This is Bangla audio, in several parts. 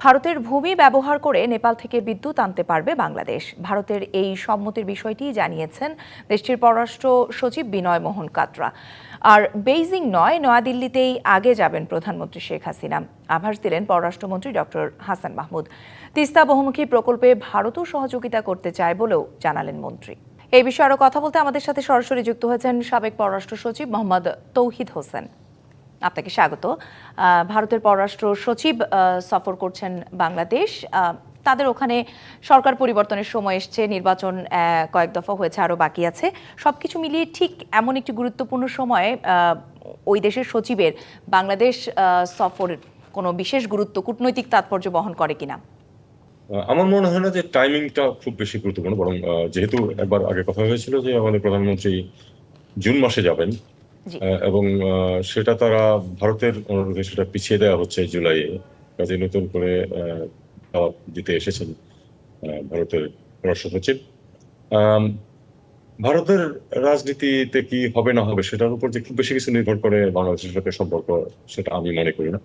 ভারতের ভূমি ব্যবহার করে নেপাল থেকে বিদ্যুৎ আনতে পারবে বাংলাদেশ। ভারতের এই সম্মতির বিষয়টি জানিয়েছেন দেশটির পররাষ্ট্র সচিব বিনয় মোহন কাটরা আর বেইজিং নয়, নয়াদিল্লিতেই আগে যাবেন প্রধানমন্ত্রী শেখ হাসিনা। আভাস দিলেন পররাষ্ট্রমন্ত্রী ডক্টর হাসান মাহমুদ। তিস্তা বহুমুখী প্রকল্পে ভারতও সহযোগিতা করতে চায় বলেও জানালেন মন্ত্রী। এই বিষয়ে আরও কথা বলতে আমাদের সাথে সরাসরি যুক্ত হয়েছেন সাবেক পররাষ্ট্র সচিব মোহাম্মদ তৌহিদ হোসেন। আপনাকে স্বাগত। ভারতের পররাষ্ট্র সচিব সফর করছেন বাংলাদেশ। তাদের ওখানে সরকার পরিবর্তনের সময় এসছে, নির্বাচন কয়েক দফা হয়েছে, আরও বাকি আছে। সবকিছু মিলিয়ে ঠিক এমন একটি গুরুত্বপূর্ণ সময়ে ওই দেশের সচিবের বাংলাদেশ সফর কোনো বিশেষ গুরুত্ব, কূটনৈতিক তাৎপর্য বহন করে কিনা? আমার মনে হয় না যে টাইমিংটা খুব বেশি গুরুত্বপূর্ণ, বরং যেহেতু একবার আগে কথা হয়েছিল যে আমাদের প্রধানমন্ত্রী জুন মাসে যাবেন এবং সেটা তারা ভারতের অনুরোধে সেটা পিছিয়ে দেওয়া হচ্ছে জুলাইয়ে। কাজে নতুন করে দাওয়াত দিতে এসেছেন ভারতের পররাষ্ট্র সচিব। ভারতের রাজনীতিতে কি হবে না হবে সেটার উপর যে খুব বেশি কিছু নির্ভর করে বাংলাদেশের সাথে সম্পর্ক, সেটা আমি মনে করি না।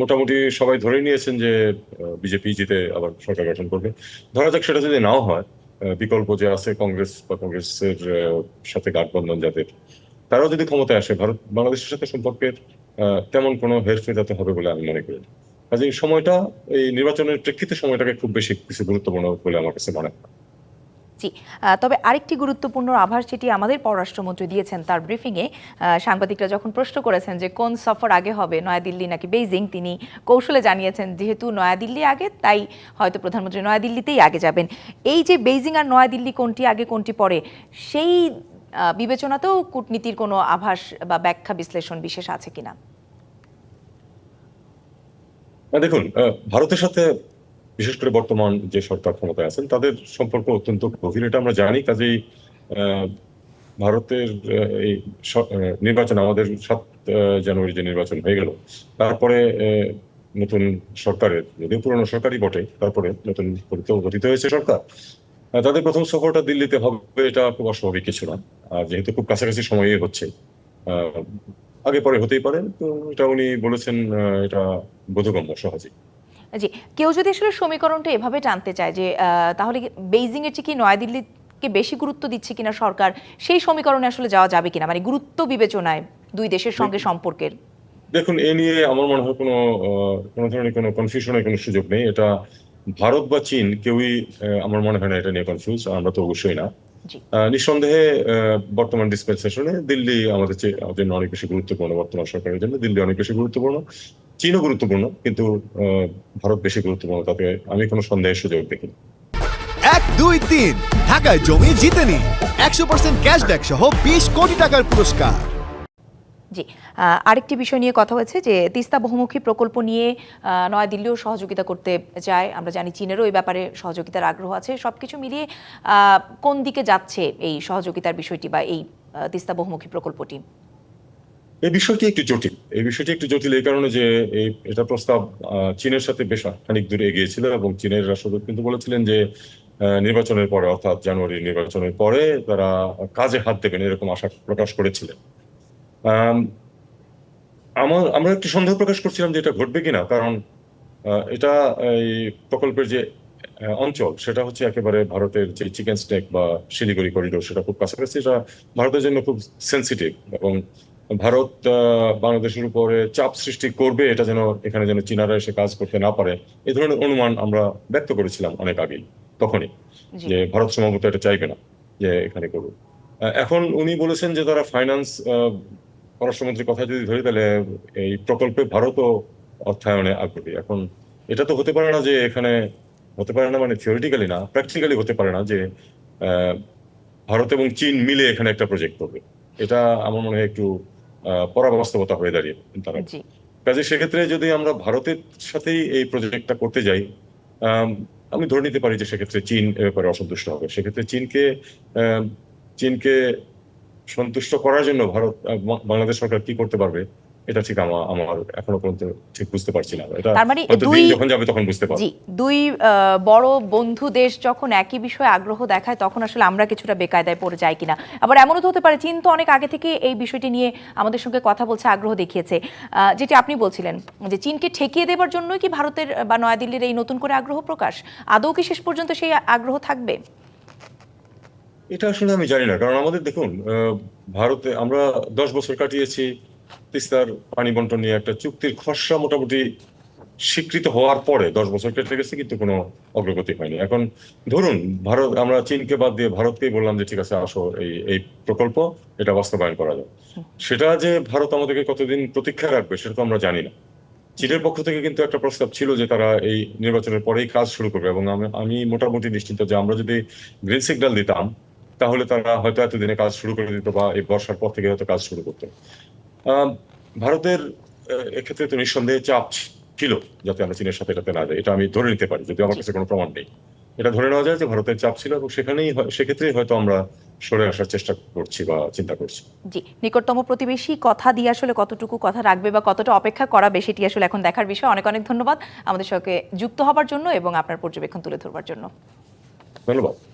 মোটামুটি সবাই ধরে নিয়েছেন যে বিজেপি জিতে আবার সরকার গঠন করবে। ধরা যাক সেটা যদি নাও হয় বিকল্প যে আছে কংগ্রেস বা কংগ্রেসের সাথে গাঠবন্ধন যাদের তারাও যদি ক্ষমতায় আসে, ভারত বাংলাদেশের সাথে সম্পর্কের তেমন কোনো হেরফের যাতে হবে বলে আমি মনে করি কাজে এই সময়টা, এই নির্বাচনের প্রেক্ষিতে সময়টাকে খুব বেশি কিছু গুরুত্বপূর্ণ বলে আমার কাছে মনে হয়। জি তবে আরেকটি গুরুত্বপূর্ণ আভাস যেটি আমাদের পররাষ্ট্রমন্ত্রী দিয়েছেন তার ব্রিফিংয়ে। সাংবাদিকরা যখন প্রশ্ন করেছেন যে কোন সফর আগে হবে, নয়াদিল্লি নাকি বেইজিং, তিনি কৌশলে জানিয়েছেন যেহেতু নয়াদিল্লি আগে, তাই হয়তো প্রধানমন্ত্রী নয়াদিল্লিতেই আগে যাবেন। এই যে বেইজিং আর নয়াদিল্লি কোনটি আগে, কোনটি পরে, সেই বিবেচনাতেও কূটনীতির কোনো আভাস বা ব্যাখ্যা বিশ্লেষণ বিশেষ আছে কিনা? দেখুন ভারতের সাথে বিশেষ করে বর্তমান যে সরকার ক্ষমতায় আছেন, তাদের সম্পর্ক অত্যন্ত গভীর, এটা আমরা জানি। কাজেই ভারতের এই নির্বাচন, আমাদের সাত জানুয়ারি যে নির্বাচন হয়ে গেল, তারপরে নতুন সরকারের, যদিও পুরনো সরকারই বটে, তারপরে নতুন গঠিত হয়েছে সরকার। তাদের প্রথম সফরটা দিল্লিতে হবে এটা খুব অস্বাভাবিক কিছু না। আর যেহেতু খুব কাছাকাছি সময়ে হচ্ছে আগে পরে হতেই পারে তো এটা উনি বলেছেন এটা বোধগম্য সহজেই। জি কেউ যদি আসলে সমীকরণটা এভাবে টানতে চায় যে তাহলে বেইজিং এর চেয়ে কি নয়াদিল্লিকে বেশি গুরুত্ব দিচ্ছে কিনা সরকার সেই সমীকরণে আসলে যাওয়া যাবে কিনা? মানে গুরুত্ব বিবেচনায় দুই দেশের সঙ্গে সম্পর্কের। দেখুন এ নিয়ে আমার মনে হয় কোনো কোনো ধরনের কোনো কনফিউশনের কোনো সুযোগ নেই। এটা ভারত বা চীন কেউই আহ, আমার মনে হয় না এটা নিয়ে কনফিউজ আমরা তো অবশ্যই না। আহ, নিঃসন্দেহে আহ, বর্তমান ডিসপেন্সেশনে দিল্লি আমাদের জন্য অনেক বেশি গুরুত্বপূর্ণ বর্তমান সরকারের জন্য দিল্লি অনেক বেশি গুরুত্বপূর্ণ চীনও গুরুত্বপূর্ণ কিন্তু আহ, ভারত বেশি গুরুত্বপূর্ণ তাতে আমি কোনো সন্দেহের সুযোগ দেখিনি। এক দুই তিন ঢাকায় জমি জিতে নিন। একশো পার্সেন্ট ক্যাশব্যাক সহ বিশ কোটি টাকার পুরস্কার। জি আরেকটি বিষয় নিয়ে কথা হয়েছে যে তিস্তা বহুমুখী প্রকল্প নিয়ে নয়াদিল্লিও সহযোগিতা করতে চায়। আমরা জানি চীনেরও এই ব্যাপারে সহযোগিতার আগ্রহ আছে। সবকিছু মিলিয়ে কোন দিকে যাচ্ছে এই সহযোগিতার বিষয়টি বা এই তিস্তা বহুমুখী প্রকল্পটি? এই বিষয়টি একটু জটিল। এই বিষয়টি একটু জটিল এই কারণে যে এটা প্রস্তাব চীনের সাথে বেশ খানিক দূরে এগিয়েছিল এবং চীনের রাষ্ট্রদূত কিন্তু বলেছিলেন যে নির্বাচনের পরে, অর্থাৎ জানুয়ারি নির্বাচনের পরে তারা কাজে হাত দেবেন এরকম আশা প্রকাশ করেছিলেন। আমার আমরা একটু সন্দেহ প্রকাশ করছিলাম যে এটা ঘটবে কিনা কারণ এটা এই প্রকল্পের যে অঞ্চল সেটা হচ্ছে একেবারে ভারতের যে চিকেন স্টেক বা শিলিগুড়ি করিডোর সেটা খুব কাছাকাছি এটা ভারতের জন্য খুব সেন্সিটিভ এবং ভারত বাংলাদেশের উপরে চাপ সৃষ্টি করবে এটা যেন এখানে যেন চীনারা এসে কাজ করতে না পারে এই ধরনের অনুমান আমরা ব্যক্ত করেছিলাম অনেক আগেই তখনই যে ভারত সম্ভবত এটা চাইবে না যে এখানে করবে আহ, এখন উনি বলেছেন যে তারা ফাইন্যান্স পররাষ্ট্রমন্ত্রীর কথা যদি ধরি তাহলে এই প্রকল্পে ভারতও অর্থায়নে আগ্রহী। এখন এটা তো হতে পারে না যে এখানে হতে পারে না মানে থিওরিটিক্যালি না প্র্যাকটিক্যালি হতে পারে না যে ভারত এবং চীন মিলে এখানে একটা প্রজেক্ট করবে। এটা আমার মনে হয় একটু পরাবাস্তবতা হয়ে দাঁড়িয়ে তারা। কাজে সেক্ষেত্রে যদি আমরা ভারতের সাথেই এই প্রজেক্টটা করতে যাই আমি ধরে নিতে পারি যে সেক্ষেত্রে চীন এ ব্যাপারে অসন্তুষ্ট হবে। সেক্ষেত্রে চীনকে চীনকে সন্তুষ্ট করার জন্য ভারত বাংলাদেশ সরকার কি করতে পারবে এটা ঠিক আমার আমার এখনও পর্যন্ত ঠিক বুঝতে পারছি না। এটা তার মানে দুই- যখন যাবে তখন বুঝতে পারব। জি দুই বড় বন্ধু দেশ যখন একই বিষয়ে আগ্রহ দেখায় তখন আসলে আমরা কিছুটা বেকায়দায় পড়ে যাই কিনা। আবার এমনও তো হতে পারে চীন তো অনেক আগে থেকে এই বিষয়টি নিয়ে আমাদের সঙ্গে কথা বলছে আগ্রহ দেখিয়েছে। যেটি আপনি বলছিলেন যে চীনকে ঠেকিয়ে দেবার জন্যই কি ভারতের বা নয়াদিল্লির এই নতুন করে আগ্রহ প্রকাশ? আদৌ কি শেষ পর্যন্ত সেই আগ্রহ থাকবে? এটা আসলে আমি জানি না, কারণ আমাদের দেখুন ভারতে আমরা দশ বছর কাটিয়েছি, তিস্তার পানি বন্টন নিয়ে একটা চুক্তির খসড়া মোটামুটি স্বীকৃত হওয়ার পরে দশ বছর কেটে গেছে, কিন্তু কোনো অগ্রগতি হয়নি। এখন ধরুন, ভারত, আমরা চীনকে বাদ দিয়ে ভারতকেই বললাম যে, ঠিক আছে, আসো এই এই প্রকল্প, এটা বাস্তবায়ন করা যায় সেটা যে ভারত আমাদেরকে কতদিন প্রতীক্ষা রাখবে সেটা তো আমরা জানি না। চীনের পক্ষ থেকে কিন্তু একটা প্রস্তাব ছিল যে, তারা এই নির্বাচনের পরেই কাজ শুরু করবে, এবং আমি- আমি মোটামুটি নিশ্চিন্ত যে, আমরা যদি গ্রিন সিগন্যাল দিতাম তাহলে তারা হয়তো এতদিনে কাজ শুরু করে দিত বা এই বর্ষার পর থেকে হয়তো কাজ শুরু করতো। ভারতের এক্ষেত্রে তো নিঃসন্দেহে চাপ ছিল যাতে আমরা চীনের সাথে এটাতে না যাই। এটা আমি ধরে নিতে পারি যদি আমার কাছে কোনো প্রমাণ নেই। এটা ধরে নেওয়া যায় যে ভারতের চাপ ছিল এবং সেখানেই হয়- সেক্ষেত্রেই হয়তো আমরা সরে আসার চেষ্টা করছি বা চিন্তা করছি। জি নিকটতম প্রতিবেশী কথা দিয়ে আসলে কতটুকু কথা রাখবে বা কতটা অপেক্ষা করাবে সেটি আসলে এখন দেখার বিষয়। অনেক অনেক ধন্যবাদ। আমাদের সঙ্গে যুক্ত হবার জন্য এবং আপনার পর্যবেক্ষণ তুলে ধরবার জন্য। ধন্যবাদ।